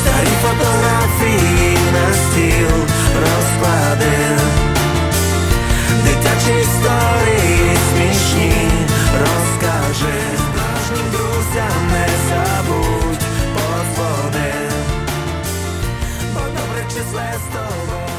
Старі фотографії на стіл розклади, Дитячі історії смішні розкажи. Справжнім друзям не забудь подзвони. Бо добре числе з тобою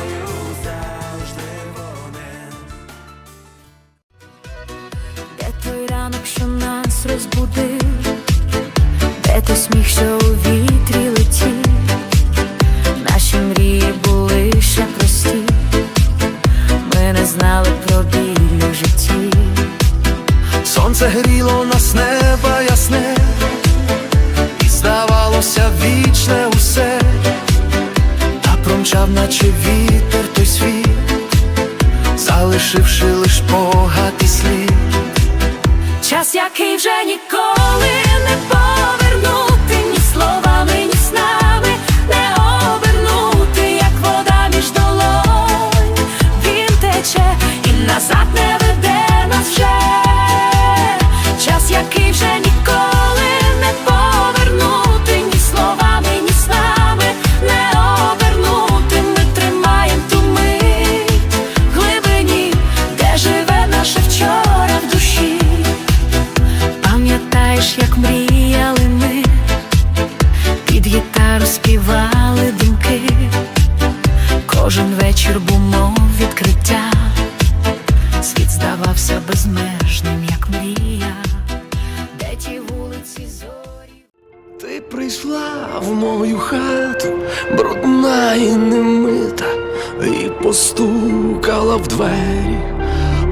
вітер той світ, залишивши лиш погати слід. Час, який вже ніколи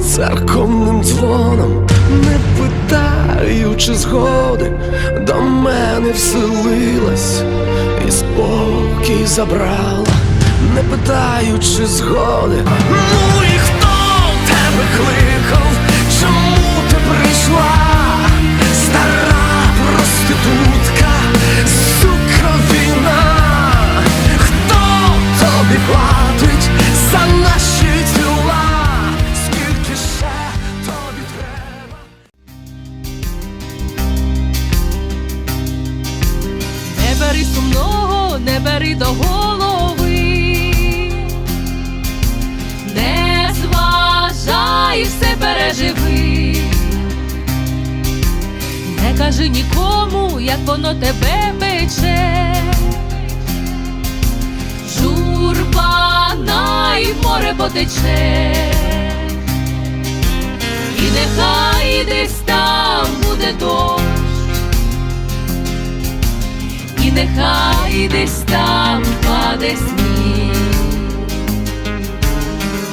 церковним дзвоном, не питаючи згоди, до мене вселилась і спокій забрала, не питаючи згоди. Ну до голови, не зважай, все переживи, не кажи нікому, як воно тебе пече, журба най море потече, і нехай нехай десь там паде сніг,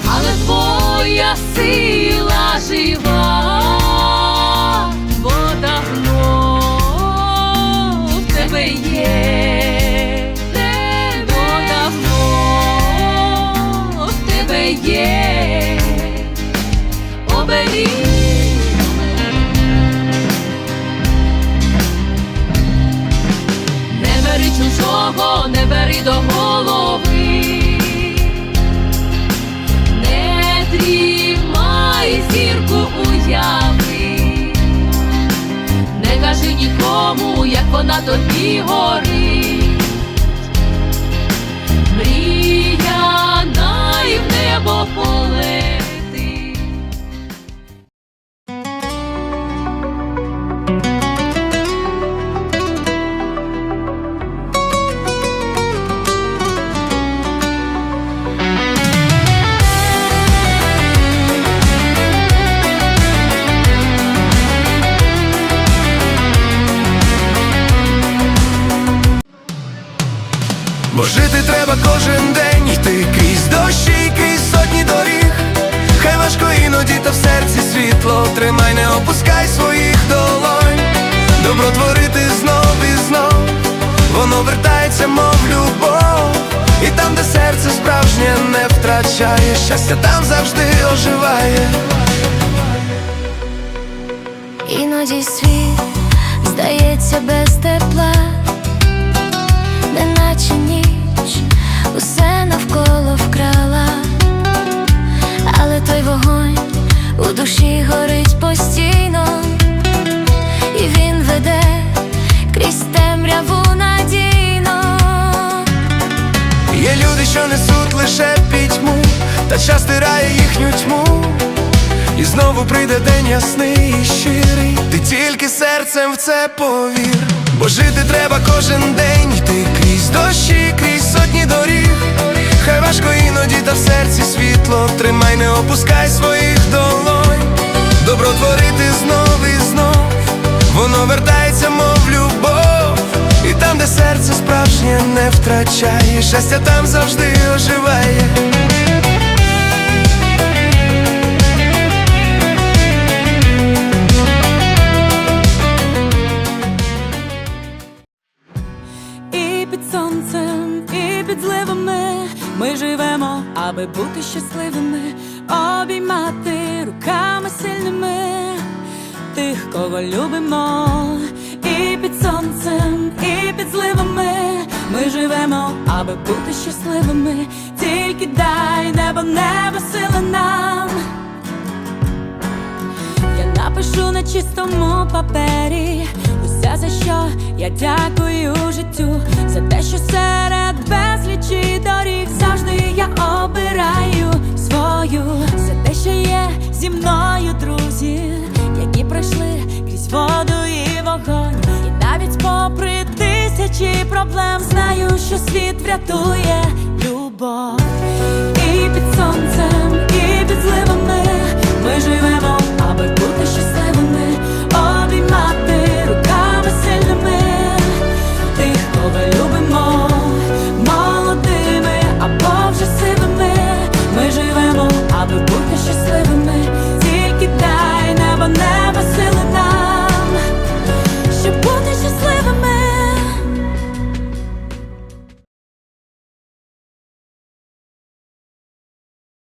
але твоя сила жива, чужого, не бери до голови, не дрімай зірку уяви, не кажи нікому, як вона тобі горить. Мрія на небо полети. Бо жити треба кожен день, йти крізь дощі, крізь сотні доріг. Хай важко іноді, та в серці світло. Тримай, не опускай своїх долонь. Добро творити знов і знов, воно вертається, мов любов. І там, де серце справжнє не втрачає, щастя там завжди оживає. Іноді світ здається без тепла, що несуть лише пітьму, та час стирає їхню тьму. І знову прийде день ясний і щирий. Ти тільки серцем в це повір. Бо жити треба кожен день, йти крізь дощі, крізь сотні доріг. Хай важко іноді, та в серці світло. Тримай, не опускай своїх долонь. Добро творити знов і знов. Воно вертається, мов любов. І там, де серце справжнє не втрачає, щастя там завжди оживає. І під сонцем, і під зливами ми живемо, аби бути щасливими, обіймати руками сильними тих, кого любимо. І під сонцем, і під зливами ми живемо, аби бути щасливими. Тільки дай небо, небо сили нам. Я напишу на чистому папері усе, за що я дякую життю, за те, що серед безлічі доріг завжди я тисячі проблем. Знаю, що світ врятує любов.